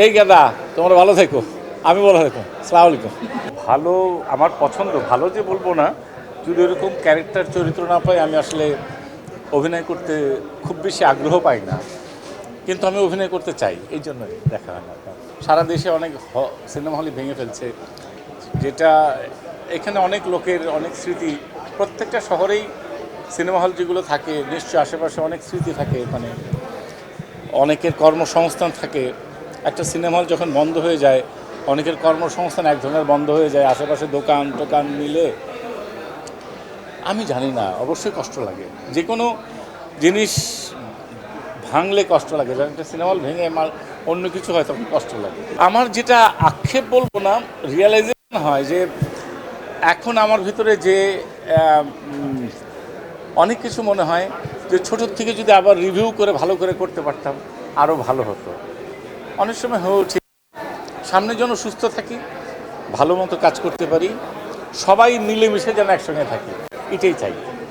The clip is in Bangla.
এই গেদা, তোমরা ভালো থেকো। আমি ভালো থেকো। সালাম আলাইকুম। ভালো, আমার পছন্দ, ভালো যে বলব না, যদি এরকম ক্যারেক্টার চরিত্র না পাই, আমি আসলে অভিনয় করতে খুব বেশি আগ্রহ পাই না। কিন্তু আমি অভিনয় করতে চাই, এই জন্যই দেখা হয় না। সারা দেশে অনেক সিনেমা হলই ভেঙে ফেলছে, যেটা এখানে অনেক লোকের অনেক স্মৃতি, প্রত্যেকটা শহরেই সিনেমা হল যেগুলো থাকে, নিশ্চয়ই আশেপাশে অনেক স্মৃতি থাকে এখানে অনেকের কর্মসংস্থান থাকে। একটা সিনেমা হল যখন বন্ধ হয়ে যায়, অনেকের কর্মসংস্থান এক ধরনের বন্ধ হয়ে যায়, আশেপাশে দোকান টোকান মিলে, আমি জানি না, অবশ্যই কষ্ট লাগে। যে কোনো জিনিস ভাঙলে কষ্ট লাগে, যখন একটা সিনেমা হল ভেঙে আমার অন্য কিছু হয় তখন কষ্ট লাগে। আমার যেটা আক্ষেপ বলব না রিয়েলাইজেশন হয় যে, এখন আমার ভিতরে যে অনেক কিছু মনে হয় যে, ছোটোর থেকে যদি আবার রিভিউ করে, ভালো করে করতে পারতাম আরও ভালো হতো। অনেক সময় হয়ে ওঠে। সামনে যেন সুস্থ থাকি, ভালো মতো কাজ করতে পারি, সবাই মিলেমিশে যেন একসঙ্গে থাকি, এটাই চাই।